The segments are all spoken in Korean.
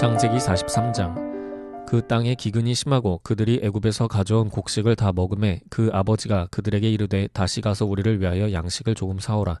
창세기 43장. 그 땅에 기근이 심하고 그들이 애굽에서 가져온 곡식을 다 먹음에 그 아버지가 그들에게 이르되 다시 가서 우리를 위하여 양식을 조금 사오라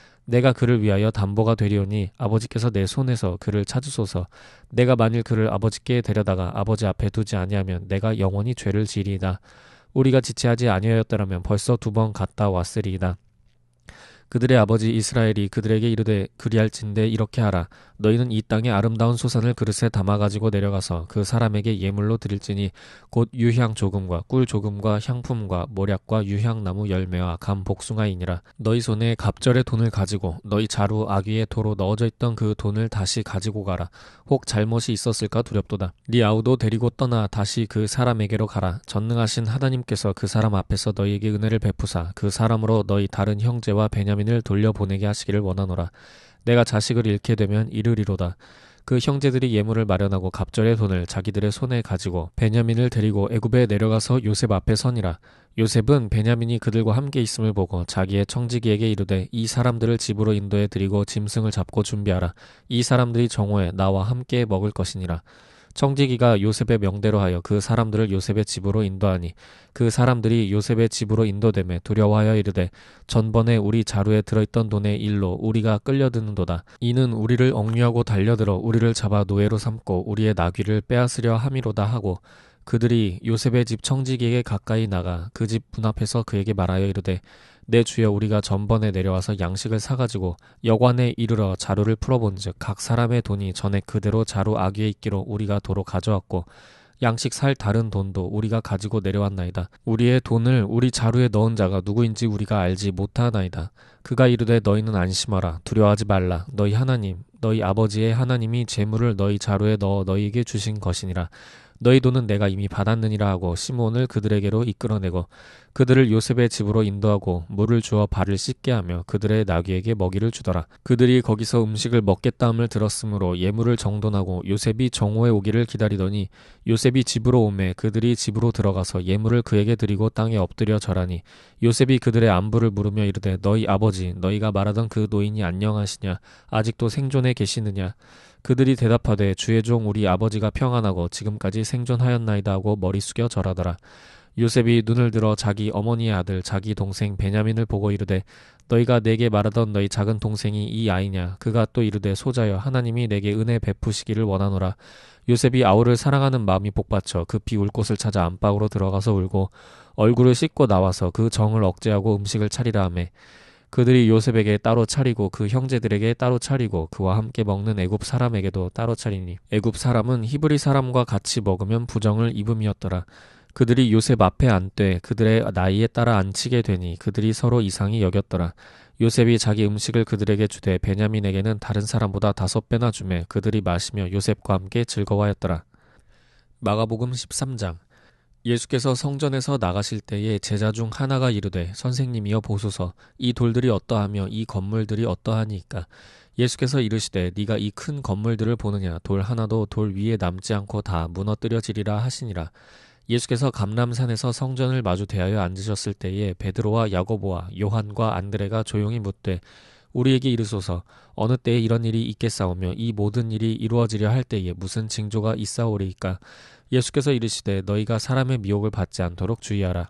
내가 그를 위하여 담보가 되리오니 아버지께서 내 손에서 그를 찾으소서. 내가 만일 그를 아버지께 데려다가 아버지 앞에 두지 아니하면 내가 영원히 죄를 지리이다. 우리가 지체하지 아니하였더라면 벌써 두 번 갔다 왔으리이다 그들의 아버지 이스라엘이 그들에게 이르되 그리할진대 이렇게 하라. 너희는 이 땅의 아름다운 소산을 그릇에 담아 가지고 내려가서 그 사람에게 예물로 드릴지니 곧 유향 조금과 꿀 조금과 향품과 모략과 유향나무 열매와 감 복숭아이니라. 너희 손에 갑절의 돈을 가지고 너희 자루 아귀의 도로 넣어져 있던 그 돈을 다시 가지고 가라. 혹 잘못이 있었을까 두렵도다. 네 아우도 데리고 떠나 다시 그 사람에게로 가라. 전능하신 하나님께서 그 사람 앞에서 너희에게 은혜를 베푸사 그 사람으로 너희 다른 형제와 베냐민 을 돌려보내게 하시기를 원하노라 내가 자식을 잃게 되면 이르리로다. 그 형제들이 예물을 마련하고 갑절의 돈을 자기들의 손에 가지고 베냐민을 데리고 애굽에 내려가서 요셉 앞에 서니라. 요셉은 베냐민이 그들과 함께 있음을 보고 자기의 청지기에게 이르되 이 사람들을 집으로 인도해 드리고 짐승을 잡고 준비하라. 이 사람들이 정오에 나와 함께 먹을 것이니라. 청지기가 요셉의 명대로 하여 그 사람들을 요셉의 집으로 인도하니 그 사람들이 요셉의 집으로 인도됨에 두려워하여 이르되 전번에 우리 자루에 들어있던 돈의 일로 우리가 끌려드는도다. 이는 우리를 억류하고 달려들어 우리를 잡아 노예로 삼고 우리의 나귀를 빼앗으려 함이로다 하고 그들이 요셉의 집 청지기에게 가까이 나가 그 집 문 앞에서 그에게 말하여 이르되 내 주여 우리가 전번에 내려와서 양식을 사가지고 여관에 이르러 자루를 풀어본즉 각 사람의 돈이 전에 그대로 자루 아귀에 있기로 우리가 도로 가져왔고 양식 살 다른 돈도 우리가 가지고 내려왔나이다. 우리의 돈을 우리 자루에 넣은 자가 누구인지 우리가 알지 못하나이다. 그가 이르되 너희는 안심하라. 두려워하지 말라. 너희 하나님, 너희 아버지의 하나님이 재물을 너희 자루에 넣어 너희에게 주신 것이니라. 너희 돈은 내가 이미 받았느니라 하고 시몬을 그들에게로 이끌어내고 그들을 요셉의 집으로 인도하고 물을 주어 발을 씻게 하며 그들의 나귀에게 먹이를 주더라. 그들이 거기서 음식을 먹겠다함을 들었으므로 예물을 정돈하고 요셉이 정오에 오기를 기다리더니 요셉이 집으로 오매 그들이 집으로 들어가서 예물을 그에게 드리고 땅에 엎드려 절하니 요셉이 그들의 안부를 물으며 이르되 너희 아버지 너희가 말하던 그 노인이 안녕하시냐 아직도 생존해 계시느냐 그들이 대답하되 주의 종 우리 아버지가 평안하고 지금까지 생존하였나이다 하고 머리 숙여 절하더라. 요셉이 눈을 들어 자기 어머니의 아들 자기 동생 베냐민을 보고 이르되 너희가 내게 말하던 너희 작은 동생이 이 아이냐 그가 또 이르되 소자여 하나님이 내게 은혜 베푸시기를 원하노라 요셉이 아우를 사랑하는 마음이 복받쳐 급히 울 곳을 찾아 안방으로 들어가서 울고 얼굴을 씻고 나와서 그 정을 억제하고 음식을 차리라 하매 그들이 요셉에게 따로 차리고 그 형제들에게 따로 차리고 그와 함께 먹는 애굽 사람에게도 따로 차리니 애굽 사람은 히브리 사람과 같이 먹으면 부정을 입음이었더라. 그들이 요셉 앞에 앉되 그들의 나이에 따라 앉히게 되니 그들이 서로 이상히 여겼더라. 요셉이 자기 음식을 그들에게 주되 베냐민에게는 다른 사람보다 다섯 배나 주매 그들이 마시며 요셉과 함께 즐거워하였더라. 마가복음 13장 예수께서 성전에서 나가실 때에 제자 중 하나가 이르되 선생님이여 보소서. 이 돌들이 어떠하며 이 건물들이 어떠하니까? 예수께서 이르시되 네가 이 큰 건물들을 보느냐? 돌 하나도 돌 위에 남지 않고 다 무너뜨려지리라 하시니라. 예수께서 감람산에서 성전을 마주 대하여 앉으셨을 때에 베드로와 야고보와 요한과 안드레가 조용히 묻되 우리에게 이르소서 어느 때에 이런 일이 있겠사오며 이 모든 일이 이루어지려 할 때에 무슨 징조가 있사오리이까 예수께서 이르시되 너희가 사람의 미혹을 받지 않도록 주의하라.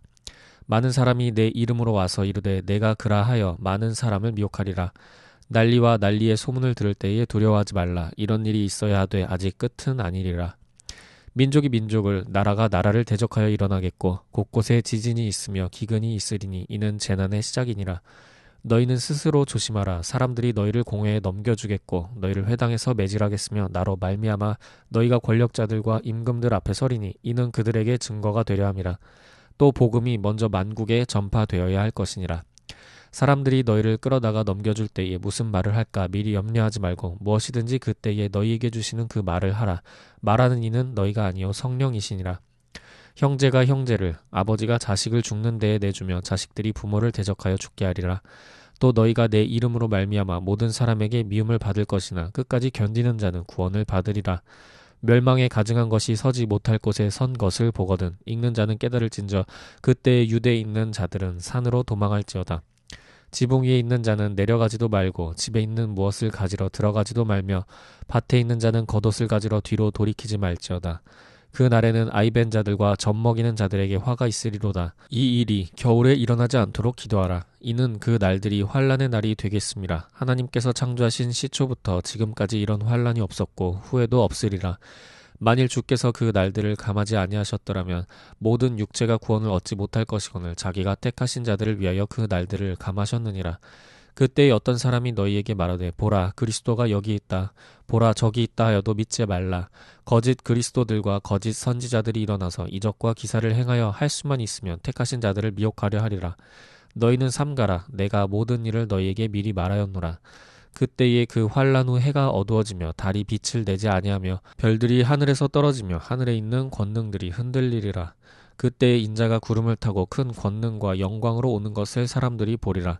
많은 사람이 내 이름으로 와서 이르되 내가 그라하여 많은 사람을 미혹하리라. 난리와 난리의 소문을 들을 때에 두려워하지 말라. 이런 일이 있어야 하되 아직 끝은 아니리라. 민족이 민족을 나라가 나라를 대적하여 일어나겠고 곳곳에 지진이 있으며 기근이 있으리니 이는 재난의 시작이니라 너희는 스스로 조심하라 사람들이 너희를 공회에 넘겨주겠고 너희를 회당에서 매질하겠으며 나로 말미암아 너희가 권력자들과 임금들 앞에 서리니 이는 그들에게 증거가 되려 함이라 또 복음이 먼저 만국에 전파되어야 할 것이니라 사람들이 너희를 끌어다가 넘겨줄 때에 무슨 말을 할까 미리 염려하지 말고 무엇이든지 그때에 너희에게 주시는 그 말을 하라. 말하는 이는 너희가 아니요 성령이시니라. 형제가 형제를 아버지가 자식을 죽는 데에 내주며 자식들이 부모를 대적하여 죽게 하리라. 또 너희가 내 이름으로 말미암아 모든 사람에게 미움을 받을 것이나 끝까지 견디는 자는 구원을 받으리라. 멸망에 가증한 것이 서지 못할 곳에 선 것을 보거든 읽는 자는 깨달을진저 그때 유대에 있는 자들은 산으로 도망할지어다. 지붕 위에 있는 자는 내려가지도 말고 집에 있는 무엇을 가지러 들어가지도 말며 밭에 있는 자는 겉옷을 가지러 뒤로 돌이키지 말지어다. 그 날에는 아이벤 자들과 젖 먹이는 자들에게 화가 있으리로다. 이 일이 겨울에 일어나지 않도록 기도하라. 이는 그 날들이 환란의 날이 되겠습니다. 하나님께서 창조하신 시초부터 지금까지 이런 환란이 없었고 후에도 없으리라. 만일 주께서 그 날들을 감하지 아니하셨더라면 모든 육체가 구원을 얻지 못할 것이거늘 자기가 택하신 자들을 위하여 그 날들을 감하셨느니라. 그때 어떤 사람이 너희에게 말하되 보라 그리스도가 여기 있다. 보라 저기 있다 하여도 믿지 말라. 거짓 그리스도들과 거짓 선지자들이 일어나서 이적과 기사를 행하여 할 수만 있으면 택하신 자들을 미혹하려 하리라. 너희는 삼가라. 내가 모든 일을 너희에게 미리 말하였노라. 그때에 그 환란 후 해가 어두워지며 달이 빛을 내지 아니하며 별들이 하늘에서 떨어지며 하늘에 있는 권능들이 흔들리리라. 그때에 인자가 구름을 타고 큰 권능과 영광으로 오는 것을 사람들이 보리라.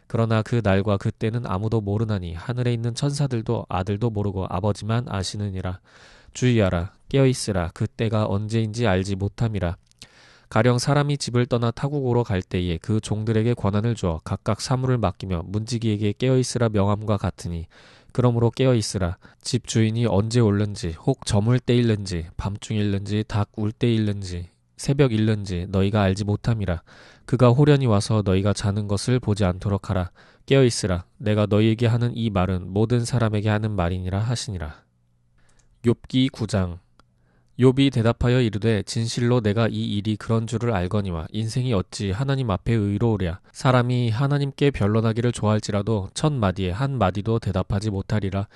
그러나 그 날과 그 때는 아무도 모르나니 하늘에 있는 천사들도 아들도 모르고 아버지만 아시느니라. 주의하라. 깨어 있으라. 그 때가 언제인지 알지 못함이라. 가령 사람이 집을 떠나 타국으로 갈 때에 그 종들에게 권한을 주어 각각 사물을 맡기며 문지기에게 깨어 있으라 명함과 같으니 그러므로 깨어 있으라. 집 주인이 언제 올는지, 혹 저물 때일는지, 밤중일는지, 닭 울 때일는지, 새벽 일는지 너희가 알지 못함이라. 그가 호련히 와서 너희가 자는 것을 보지 않도록 하라. 깨어 있으라. 내가 너희에게 하는 이 말은 모든 사람에게 하는 말이니라 하시니라. 욥기 9장 욥이 대답하여 이르되 진실로 내가 이 일이 그런 줄을 알거니와 인생이 어찌 하나님 앞에 의로우랴 사람이 하나님께 변론하기를 좋아할지라도 첫 마디에 한 마디도 대답하지 못하리라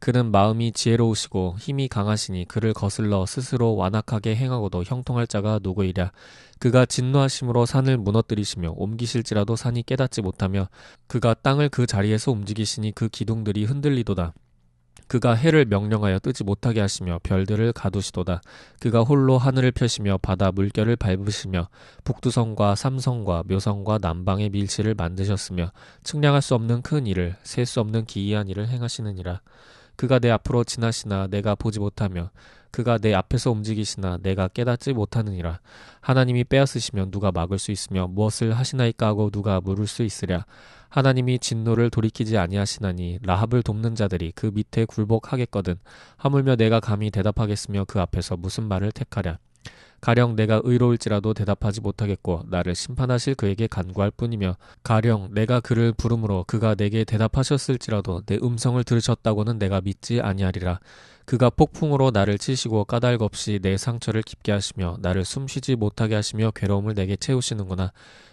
그는 마음이 지혜로우시고 힘이 강하시니 그를 거슬러 스스로 완악하게 행하고도 형통할 자가 누구이랴 그가 진노하심으로 산을 무너뜨리시며 옮기실지라도 산이 깨닫지 못하며 그가 땅을 그 자리에서 움직이시니 그 기둥들이 흔들리도다 그가 해를 명령하여 뜨지 못하게 하시며 별들을 가두시도다. 그가 홀로 하늘을 펴시며 바다 물결을 밟으시며 북두성과 삼성과 묘성과 남방의 밀실을 만드셨으며 측량할 수 없는 큰 일을 셀 수 없는 기이한 일을 행하시느니라. 그가 내 앞으로 지나시나 내가 보지 못하며 그가 내 앞에서 움직이시나 내가 깨닫지 못하느니라. 하나님이 빼앗으시면 누가 막을 수 있으며 무엇을 하시나이까 하고 누가 물을 수 있으랴. 하나님이 진노를 돌이키지 아니하시나니 라합을 돕는 자들이 그 밑에 굴복하겠거든 하물며 내가 감히 대답하겠으며 그 앞에서 무슨 말을 택하랴 가령 내가 의로울지라도 대답하지 못하겠고 나를 심판하실 그에게 간구할 뿐이며 가령 내가 그를 부름으로 그가 내게 대답하셨을지라도 내 음성을 들으셨다고는 내가 믿지 아니하리라. 그가 폭풍으로 나를 치시고 까닭 없이 내 상처를 깊게 하시며 나를 숨쉬지 못하게 하시며 괴로움을 내게 채우시는구나.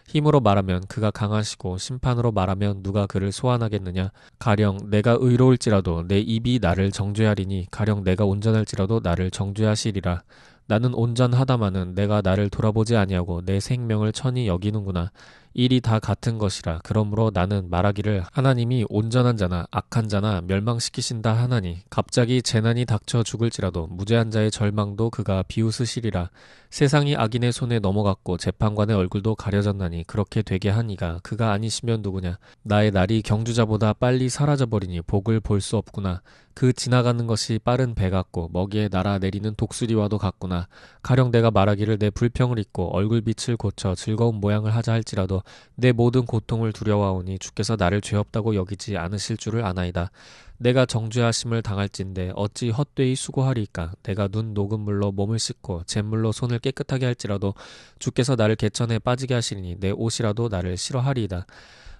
힘으로 말하면 그가 강하시고 심판으로 말하면 누가 그를 소환하겠느냐? 가령 내가 의로울지라도 내 입이 나를 정죄하리니 가령 내가 온전할지라도 나를 정죄하시리라 나는 온전하다마는 내가 나를 돌아보지 아니하고 내 생명을 천히 여기는구나. 일이 다 같은 것이라. 그러므로 나는 말하기를 하나님이 온전한 자나 악한 자나 멸망시키신다 하나니 갑자기 재난이 닥쳐 죽을지라도 무죄한 자의 절망도 그가 비웃으시리라. 세상이 악인의 손에 넘어갔고 재판관의 얼굴도 가려졌나니 그렇게 되게 하니가 그가 아니시면 누구냐? 나의 날이 경주자보다 빨리 사라져 버리니 복을 볼 수 없구나 그 지나가는 것이 빠른 배 같고 먹이에 날아 내리는 독수리와도 같구나. 가령 내가 말하기를 내 불평을 잊고 얼굴빛을 고쳐 즐거운 모양을 하자 할지라도 내 모든 고통을 두려워하오니 주께서 나를 죄 없다고 여기지 않으실 줄을 아나이다. 내가 정죄하심을 당할진데 어찌 헛되이 수고하리까 내가 눈 녹은 물로 몸을 씻고 잿물로 손을 깨끗하게 할지라도 주께서 나를 개천에 빠지게 하시니 내 옷이라도 나를 싫어하리이다.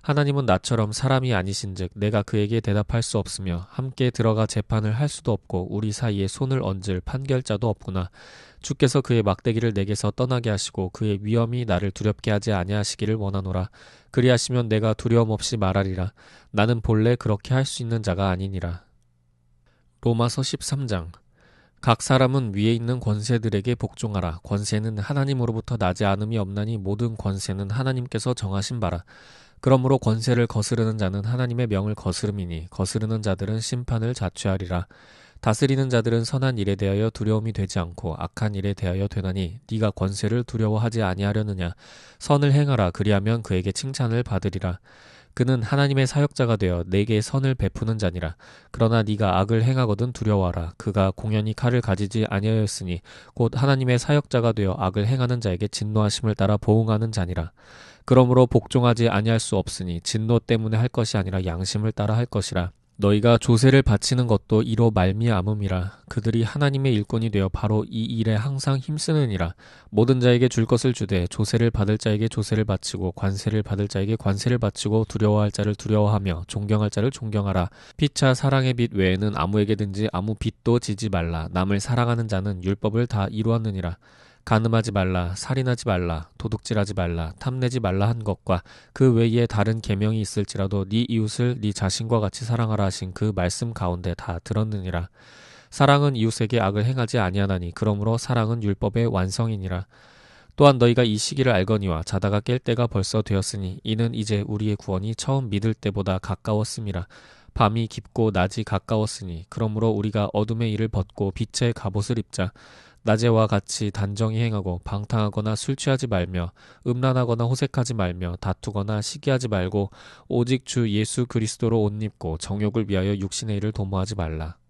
하나님은 나처럼 사람이 아니신즉 내가 그에게 대답할 수 없으며 함께 들어가 재판을 할 수도 없고 우리 사이에 손을 얹을 판결자도 없구나. 주께서 그의 막대기를 내게서 떠나게 하시고 그의 위험이 나를 두렵게 하지 아니하시기를 원하노라. 그리하시면 내가 두려움 없이 말하리라. 나는 본래 그렇게 할 수 있는 자가 아니니라. 로마서 13장 각 사람은 위에 있는 권세들에게 복종하라. 권세는 하나님으로부터 나지 않음이 없나니 모든 권세는 하나님께서 정하신 바라. 그러므로 권세를 거스르는 자는 하나님의 명을 거스름이니 거스르는 자들은 심판을 자취하리라. 다스리는 자들은 선한 일에 대하여 두려움이 되지 않고 악한 일에 대하여 되나니 네가 권세를 두려워하지 아니하려느냐? 선을 행하라. 그리하면 그에게 칭찬을 받으리라. 그는 하나님의 사역자가 되어 내게 선을 베푸는 자니라. 그러나 네가 악을 행하거든 두려워하라. 그가 공연히 칼을 가지지 아니하였으니 곧 하나님의 사역자가 되어 악을 행하는 자에게 진노하심을 따라 보응하는 자니라 그러므로 복종하지 아니할 수 없으니 진노 때문에 할 것이 아니라 양심을 따라 할 것이라. 너희가 조세를 바치는 것도 이로 말미암음이라. 그들이 하나님의 일꾼이 되어 바로 이 일에 항상 힘쓰느니라. 모든 자에게 줄 것을 주되 조세를 받을 자에게 조세를 바치고 관세를 받을 자에게 관세를 바치고 두려워할 자를 두려워하며 존경할 자를 존경하라. 피차 사랑의 빛 외에는 아무에게든지 아무 빛도 지지 말라. 남을 사랑하는 자는 율법을 다 이루었느니라 가늠하지 말라, 살인하지 말라, 도둑질하지 말라, 탐내지 말라 한 것과 그 외에 다른 계명이 있을지라도 네 이웃을 네 자신과 같이 사랑하라 하신 그 말씀 가운데 다 들었느니라. 사랑은 이웃에게 악을 행하지 아니하나니 그러므로 사랑은 율법의 완성이니라. 또한 너희가 이 시기를 알거니와 자다가 깰 때가 벌써 되었으니 이는 이제 우리의 구원이 처음 믿을 때보다 가까웠음이라. 밤이 깊고 낮이 가까웠으니 그러므로 우리가 어둠의 일을 벗고 빛의 갑옷을 입자. 낮에와 같이 단정히 행하고 방탕하거나 술 취하지 말며 음란하거나 호색하지 말며 다투거나 시기하지 말고 오직 주 예수 그리스도로 옷 입고 정욕을 위하여 육신의 일을 도모하지 말라.